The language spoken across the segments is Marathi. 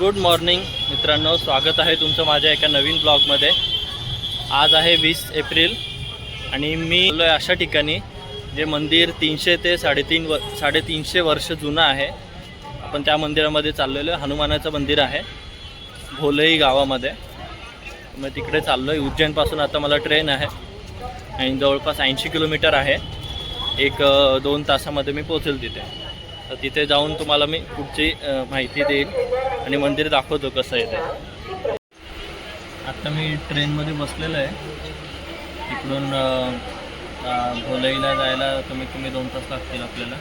गुड मॉर्निंग मित्रांनो स्वागत आहे तुमचं माझ्या एका नवीन ब्लॉगमध्ये. आज आहे वीस एप्रिल आणि मी आलो आहे अशा ठिकाणी जे मंदिर तीनशे ते साडेतीन व साडेतीनशे वर्ष जुनं आहे. आपण त्या मंदिरामध्ये चाललेलो आहे हनुमानाचं मंदिर आहे भोलई गावामध्ये. मग तिकडे चाललो आहे उज्जैनपासून आता मला ट्रेन आहे आणि जवळपास ऐंशी किलोमीटर आहे. एक दोन तासामध्ये मी पोचेल तिथे. तर तिथे जाऊन तुम्हाला मी पुढची माहिती देईल आणि मंदिर दाखवतो कसं आहे ते. आत्ता मी ट्रेनमध्ये बसलेलो आहे. तिकडून अ, भोलईला जायला कमीत कमी दोन तास लागतील आपल्याला.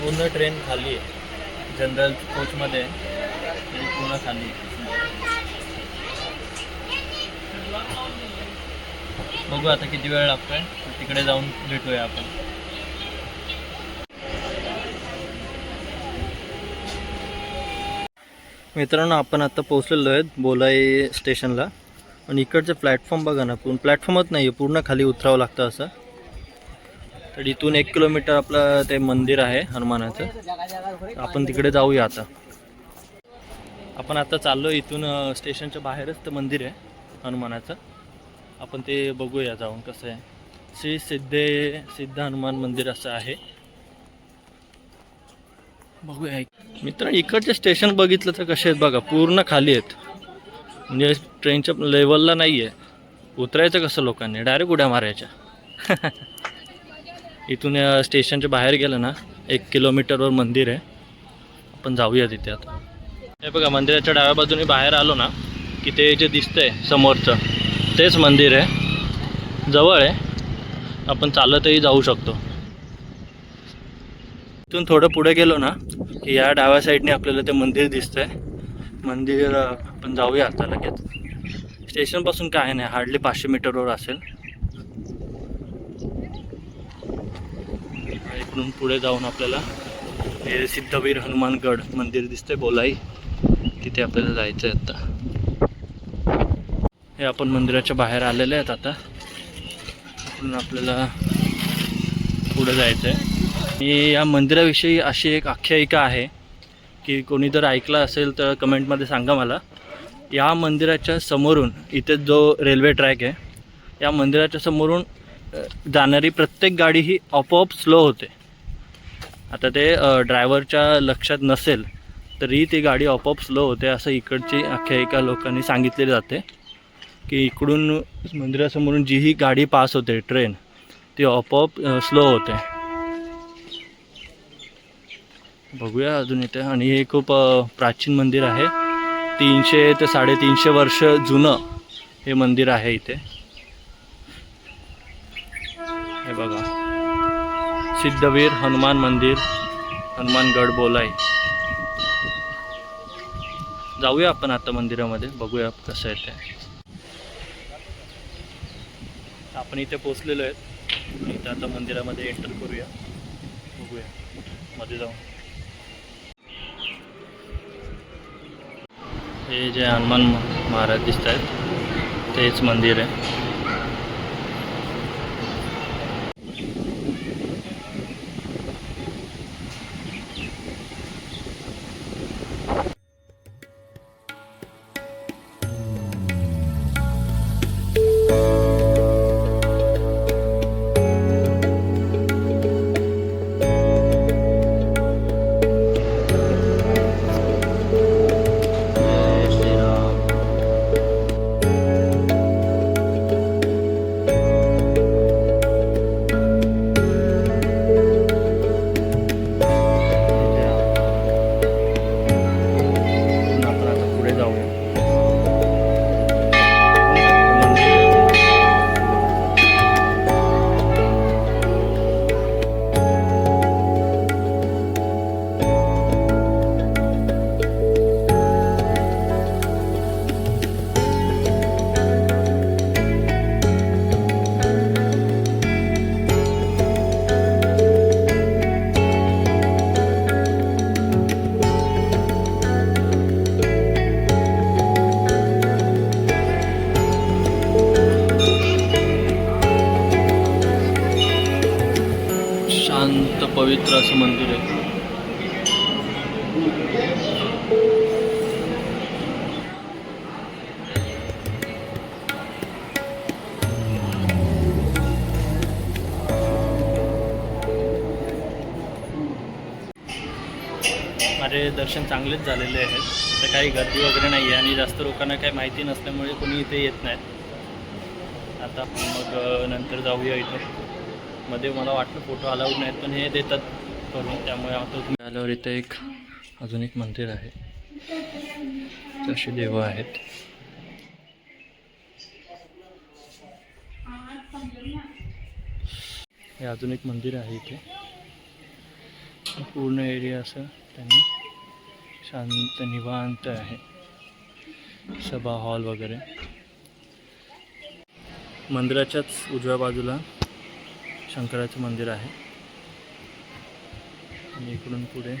पूर्ण ट्रेन खाली आहे. जनरल कोचमध्ये आहे. म्हणजे पूर्ण खाली आहे. बघू आता किती वेळ लागतो आहे तिकडे जाऊन भेटूया आपण. मित्रांनो आपण आता पोहोचलेलो आहेत बोलाई स्टेशनला. आणि इकडचं प्लॅटफॉर्म बघा ना पूर्ण प्लॅटफॉर्मच नाही आहे पूर्ण खाली उतरावं लागतं असं. तर इथून एक किलोमीटर आपलं ते मंदिर आहे हनुमानाचं. आपण तिकडे जाऊया आता. आपण आता चाललो इथून स्टेशनच्या बाहेरच ते मंदिर आहे हनुमानाचं. आपण ते बघूया जाऊन कसं आहे. श्री सिद्धे सिद्ध हनुमान मंदिर असं आहे. बघूया मित्र इकडचे स्टेशन बघितलं तर कसे आहेत बघा पूर्ण खाली आहेत. म्हणजे ट्रेनच्या लेवलला नाही आहे उतरायचं कसं लोकांनी? डायरेक्ट उड्या मारायच्या. इथून या स्टेशनच्या बाहेर गेलं ना एक किलोमीटरवर मंदिर आहे. आपण जाऊया तिथे आता. हे बघा मंदिराच्या डाव्या बाजूने बाहेर आलो ना की ते जे दिसतंय समोरचं तेच मंदिर आहे. जवळ आहे. आपण चालतही जाऊ शकतो. इथून थोडं पुढे गेलो ना की या डाव्या साईडने आपल्याला ते मंदिर दिसतंय. मंदिर आपण जाऊया आता लगेच. स्टेशनपासून काय नाही हार्डली पाचशे मीटरवर असेल. इकडून पुढे जाऊन आपल्याला हे सिद्धवीर हनुमानगड मंदिर दिसतंय बोलाई. तिथे आपल्याला जायचं आहे आता. हे आपण मंदिराच्या बाहेर आलेले आहेत आता. इकडून आपल्याला पुढे जायचं आहे आणि या मंदिराविषयी अशी एक आख्यायिका आहे की कोणी जर ऐकलं असेल तर कमेंटमध्ये सांगा मला. या मंदिराच्या समोरून इथे जो रेल्वे ट्रॅक आहे या मंदिराच्या समोरून जाणारी प्रत्येक गाडी ही आपोआप स्लो होते. आता ते ड्रायव्हरच्या लक्षात नसेल तरी ती गाडी आपोआप स्लो होते असं इकडची आख्यायिका लोकांनी सांगितलेली जाते. की इकडून मंदिरासमोरून जी ही गाडी पास होते ट्रेन ती आपोआप स्लो होते. बघूया अजून इथे. आणि हे खूप प्राचीन मंदिर आहे. तीनशे ते साडेतीनशे वर्ष जुनं हे मंदिर आहे इथे. हे बघा. सिद्धवीर हनुमान मंदिर हनुमानगड बोलाई. जाऊया आपण आता मंदिरामध्ये बघूया कसं आहे ते. आपण इथे पोचलेलो आहेत. इथं आता मंदिरामध्ये एंटर करूया. बघूया. मध्ये जाऊन. हे जे हनुमान महाराज दिसत आहेत तेच मंदिर आहे. पवित्र असं मंदिर आहे. माझे दर्शन चांगलेच झालेले आहेत. तर काही गर्दी वगैरे नाही आहे आणि जास्त लोकांना काही माहिती नसल्यामुळे कोणी इथे येत नाहीत आता मग नंतर जाऊया इथं. मध्ये मला वाटलं फोटो अलाउड नाहीत पण हे देतात. करून त्यामुळे आता आल्यावर इथं एक अजून एक मंदिर आहे. तशी देव आहेत. हे अजून एक मंदिर आहे इथे. पूर्ण एरिया असं त्यांनी शांत निवांत आहे. सभा हॉल वगैरे. मंदिराच्याच उजव्या बाजूला शंकराचं मंदिर आहे. आणि इकडून पुढे.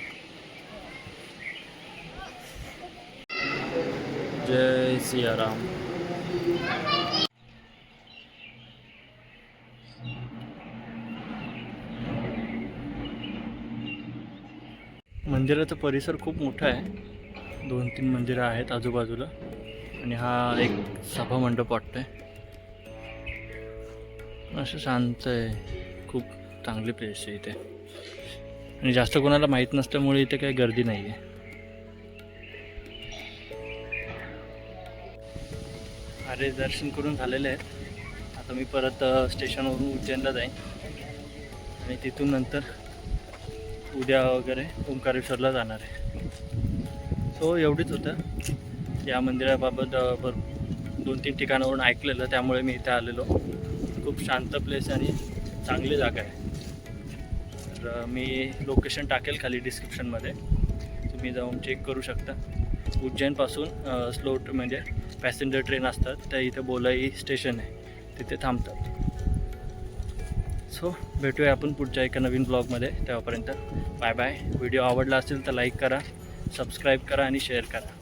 जय सियाराम. मंदिराचा परिसर खूप मोठा आहे. दोन तीन मंदिरं आहेत आजूबाजूला. आणि हा एक सभा मंडप वाटतोय. असं शांत आहे. खूप चांगली प्लेस आहे इथे. आणि जास्त कोणाला माहीत नसल्यामुळे इथे काही गर्दी नाही आहे अरे दर्शन करून झालेले आहेत. आता मी परत स्टेशनवरून उज्जैनला जाईन. आणि तिथून नंतर उद्या वगैरे ओंकारेश्वरला जाणार आहे. सो एवढीच होतं. या मंदिराबाबत भरपूर भर दोन तीन ठिकाणावरून ऐकलेलं त्यामुळे मी इथे आलेलो. खूप शांत प्लेस आणि चांगली जागा आहे. तर मी लोकेशन टाकेल खाली डिस्क्रिप्शनमध्ये तुम्ही जाऊन चेक करू शकता. उज्जैनपासून स्लो म्हणजे पॅसेंजर ट्रेन असतात. त्या इथे बोलाई स्टेशन आहे. तिथे थांबतात. सो भेटूया आपण पुढच्या एका नवीन ब्लॉगमध्ये तेव्हापर्यंत बाय बाय व्हिडिओ आवडला असेल तर लाईक करा सबस्क्राईब करा आणि शेअर करा.